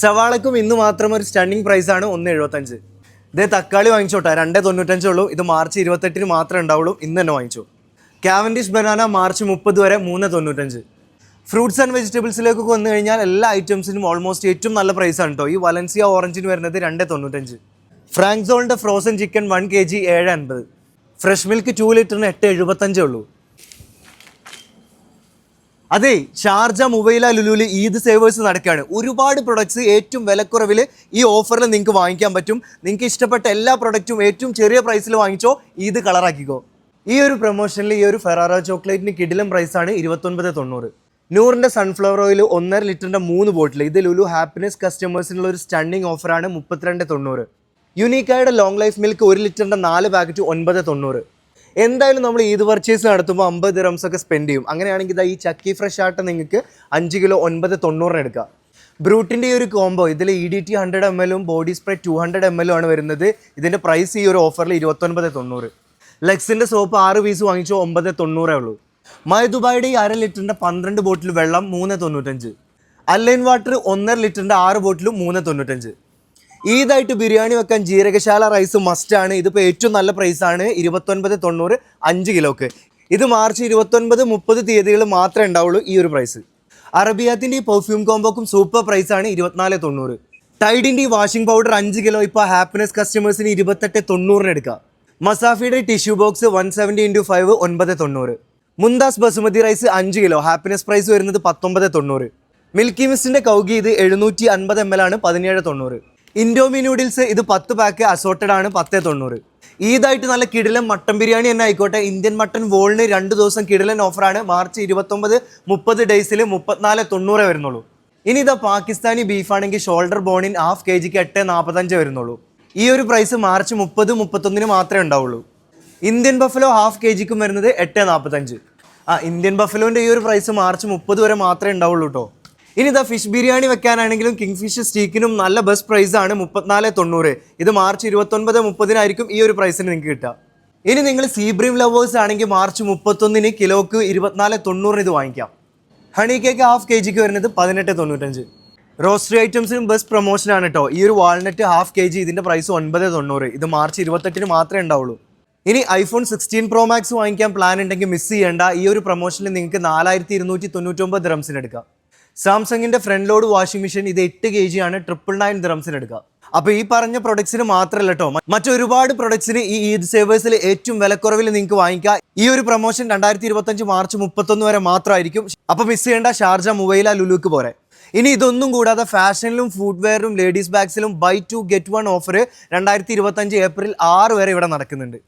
സവാളക്കും ഇന്ന് മാത്രം ഒരു സ്റ്റണ്ണിങ് പ്രൈസ് ആണ് ഒന്ന് എഴുപത്തഞ്ച് ഇതേ തക്കാളി വാങ്ങിച്ചോട്ടെ രണ്ടേ തൊണ്ണൂറ്റഞ്ചേ ഉള്ളൂ. ഇത് മാർച്ച് ഇരുപത്തെട്ടിന് മാത്രമേ ഉണ്ടാവുള്ളൂ. ഇന്ന് തന്നെ വാങ്ങിച്ചു. കാവൻഡിഷ് ബനാന മാർച്ച് മുപ്പത് വരെ മൂന്ന് തൊണ്ണൂറ്റഞ്ച്. ഫ്രൂട്ട്സ് ആൻഡ് വെജിറ്റബിൾസിലേക്കൊക്കെ വന്നു കഴിഞ്ഞാൽ എല്ലാ ഐറ്റംസിനും ഓൾമോസ്റ്റ് ഏറ്റവും നല്ല പ്രൈസ് ആണ് കേട്ടോ ഈ വലൻസിയ ഓറഞ്ചിന് വരുന്നത് രണ്ട് തൊണ്ണൂറ്റഞ്ച്. ഫ്രാങ്ക്സോളിന്റെ frozen chicken one K G ഏഴ് അൻപത്. ഫ്രഷ് മിൽക്ക് ടു ലിറ്ററിന് എട്ട് എഴുപത്തഞ്ചേ ഉള്ളൂ. അതെ ഷാർജ മൊബൈല ലുലുവിൽ ഈദ് സേവേഴ്സ് നടക്കുകയാണ് ഒരുപാട് പ്രൊഡക്ട്സ് ഏറ്റവും വിലക്കുറവിൽ ഈ ഓഫറിൽ നിങ്ങൾക്ക് വാങ്ങിക്കാൻ പറ്റും. നിങ്ങൾക്ക് ഇഷ്ടപ്പെട്ട എല്ലാ പ്രൊഡക്റ്റും ഏറ്റവും ചെറിയ പ്രൈസിൽ വാങ്ങിച്ചോ ഈദ് കളറാക്കിക്കോ ഈ ഒരു പ്രൊമോഷനിൽ ഈ ഒരു ഫെറാറ ചോക്ലേറ്റിന് കിടിലം പ്രൈസാണ് ഇരുപത്തൊൻപത് തൊണ്ണൂറ്. നൂറിന്റെ സൺഫ്ലവർ ഓയിൽ ഒന്നര ലിറ്ററിന്റെ മൂന്ന് ബോട്ടിൽ ഇത് ലുലു ഹാപ്പിനെസ് കസ്റ്റമേഴ്സിനുള്ള ഒരു സ്റ്റണ്ണിങ് ഓഫറാണ് മുപ്പത്തിരണ്ട് തൊണ്ണൂറ്. യുനീക്കായുടെ ലോങ് ലൈഫ് മിൽക്ക് ഒരു ലിറ്ററിന്റെ നാല് പാക്കറ്റ് ഒൻപത് തൊണ്ണൂറ്. എന്തായാലും നമ്മൾ ഈദ് പർച്ചേസ് നടത്തുമ്പോൾ അമ്പത് ദിറംസ് ഒക്കെ സ്പെൻഡ് ചെയ്യും. അങ്ങനെയാണെങ്കിൽ ഈ ചക്കി ഫ്രഷ് ആട്ട നിങ്ങൾക്ക് അഞ്ച് കിലോ ഒൻപത് തൊണ്ണൂറിന് എടുക്കാം. ബ്രൂട്ടിന്റെ ഈ ഒരു കോംബോ ഇതിൽ E D T hundred M എല്ലും body spray two hundred M എല്ലും ആണ് വരുന്നത്. ഇതിന്റെ പ്രൈസ് ഈ ഒരു ഓഫറിൽ ഇരുപത്തൊൻപത് തൊണ്ണൂറ്. ലെക്സിന്റെ സോപ്പ് ആറ് പീസ് വാങ്ങിച്ചോ ഒമ്പത് തൊണ്ണൂറേ ഉള്ളൂ. മൈ ദുബായിയുടെ ഈ അര ലിറ്ററിന്റെ പന്ത്രണ്ട് ബോട്ടിൽ വെള്ളം മൂന്ന് തൊണ്ണൂറ്റഞ്ച്. അല്ലൈൻ വാട്ടർ ഒന്നര ലിറ്ററിന്റെ ആറ് ബോട്ടിലും മൂന്ന് തൊണ്ണൂറ്റഞ്ച്. ഈദായിട്ട് ബിരിയാണി വെക്കാൻ ജീരകശാല റൈസ് മസ്റ്റാണ് ഇതിപ്പോൾ ഏറ്റവും നല്ല പ്രൈസാണ് ഇരുപത്തൊൻപത് തൊണ്ണൂറ് അഞ്ച് കിലോക്ക്. ഇത് മാർച്ച് ഇരുപത്തൊൻപത് മുപ്പത് തീയതികൾ മാത്രമേ ഉണ്ടാവുള്ളൂ ഈ ഒരു പ്രൈസ് അറബിയാത്തിന്റെ ഈ പെർഫ്യൂം കോംബോക്കും സൂപ്പർ പ്രൈസാണ് ഇരുപത്തിനാല് തൊണ്ണൂറ്. ടൈഡിന്റെ ഈ വാഷിംഗ് പൗഡർ അഞ്ച് കിലോ ഇപ്പോൾ ഹാപ്പിനെസ് കസ്റ്റമേഴ്സിന് ഇരുപത്തെട്ട് തൊണ്ണൂറിന് എടുക്കാം. മസാഫിയുടെ tissue box one seventy into five ഒൻപത് തൊണ്ണൂറ്. മുന്താസ് ബസുമതി റൈസ് അഞ്ച് കിലോ ഹാപ്പിനെസ് പ്രൈസ് വരുന്നത് പത്തൊമ്പത് തൊണ്ണൂറ്. മിൽക്കി മിസ്റ്റിന്റെ കൗകി ഇത് എഴുന്നൂറ്റി അൻപത് എം എൽ ആണ് പതിനേഴ് തൊണ്ണൂറ്. ഇൻഡോമി നൂഡിൽസ് ഇത് പത്ത് പാക്ക് അസോർട്ടഡ് ആണ് പത്തേ തൊണ്ണൂറ്. ഈദായിട്ട് നല്ല കിടിലൻ മട്ടൻ ബിരിയാണി തന്നെ ആയിക്കോട്ടെ. ഇന്ത്യൻ മട്ടൻ വോളിന് രണ്ട് ദിവസം കിടിലൻ ഓഫറാണ് മാർച്ച് ഇരുപത്തൊമ്പത് മുപ്പത് ഡേയ്സിൽ മുപ്പത്തിനാല് തൊണ്ണൂറേ വരുന്നുള്ളൂ. ഇനി ഇതാ Pakistani ബീഫാണെങ്കിൽ shoulder bone in half K ജിക്ക് എട്ട് നാൽപ്പത്തഞ്ച് വരുന്നുള്ളൂ. ഈ ഒരു പ്രൈസ് മാർച്ച് മുപ്പത് മുപ്പത്തൊന്നിന് മാത്രമേ ഉണ്ടാവുള്ളൂ. ഇന്ത്യൻ ബഫലോ ഹാഫ് കെ ജിക്കും വരുന്നത് എട്ട് നാൽപ്പത്തഞ്ച് ആ ഇന്ത്യൻ ബഫലോന്റെ ഈ ഒരു പ്രൈസ് മാർച്ച് മുപ്പത് വരെ മാത്രമേ ഉണ്ടാവുള്ളൂ കേട്ടോ ഇനി ഇതാ ഫിഷ് ബിരിയാണി വെക്കാനാണെങ്കിലും കിങ് ഫിഷ് സ്റ്റീക്കിനും നല്ല ബെസ്റ്റ് പ്രൈസ് ആണ് മുപ്പത്തിനാല് തൊണ്ണൂറ്. ഇത് മാർച്ച് ഇരുപത്തൊൻപത് മുപ്പതിനായിരിക്കും ഈ ഒരു പ്രൈസിന് നിങ്ങൾക്ക് കിട്ടുക. ഇനി നിങ്ങൾ സീബ്രീം ലവേഴ്സ് ആണെങ്കിൽ മാർച്ച് മുപ്പത്തൊന്നിന് കിലോക്ക് ഇരുപത്തിനാല് തൊണ്ണൂറിന് ഇത് വാങ്ങിക്കാം. ഹണി കേക്ക് ഹാഫ് കെ ജിക്ക് വരുന്നത് പതിനെട്ട് തൊണ്ണൂറ്റഞ്ച്. റോസ്റ്ററി ഐറ്റംസിനും ബെസ്റ്റ് പ്രൊമോഷൻ ആണ് കേട്ടോ ഈ ഒരു വാൾനട്ട് ഹാഫ് കെ ജി ഇതിന്റെ പ്രൈസ് ഒൻപത് തൊണ്ണൂറ്. ഇത് മാർച്ച് ഇരുപത്തെട്ടിന് മാത്രമേ ഉണ്ടാവുള്ളൂ. ഇനി ഐഫോൺ സിക്സ്റ്റീൻ പ്രോ മാക്സ് വാങ്ങിക്കാൻ പ്ലാൻ ഉണ്ടെങ്കിൽ മിസ് ചെയ്യേണ്ട. ഈ ഒരു പ്രൊമോഷനിൽ നിങ്ങൾക്ക് നാലായിരത്തി ഇരുന്നൂറ്റി തൊണ്ണൂറ്റൊമ്പത് ദ്രംസിന് എടുക്കാം. സാംസങ്ങിന്റെ ഫ്രണ്ട് ലോഡ് വാഷിംഗ് മെഷീൻ ഇത് എട്ട് കെ ജി ആണ് ട്രിപ്പിൾ നയൻ ദ്രംസിന് എടുക്കുക. അപ്പോൾ ഈ പറഞ്ഞ പ്രൊഡക്ട്സിന് മാത്രമല്ല കേട്ടോ മറ്റൊരുപാട് പ്രൊഡക്ട്സിന് ഈ ഈദ് സേവേഴ്സിൽ ഏറ്റവും വിലക്കുറവിൽ നിങ്ങൾക്ക് വാങ്ങിക്കാം. ഈ ഒരു പ്രൊമോഷൻ രണ്ടായിരത്തി ഇരുപത്തഞ്ച് മാർച്ച് മുപ്പത്തൊന്ന് വരെ മാത്രമായിരിക്കും. അപ്പോൾ മിസ് ചെയ്യേണ്ട ഷാർജ മൊബൈല ലുലുക്ക് പോരെ. ഇനി ഇതൊന്നും കൂടാതെ ഫാഷനിലും ഫുഡ്വെയറിലും ladies ബാഗ്സിലും buy two get one offer രണ്ടായിരത്തി ഇരുപത്തഞ്ച് ഏപ്രിൽ ആറ് വരെ ഇവിടെ നടക്കുന്നുണ്ട്.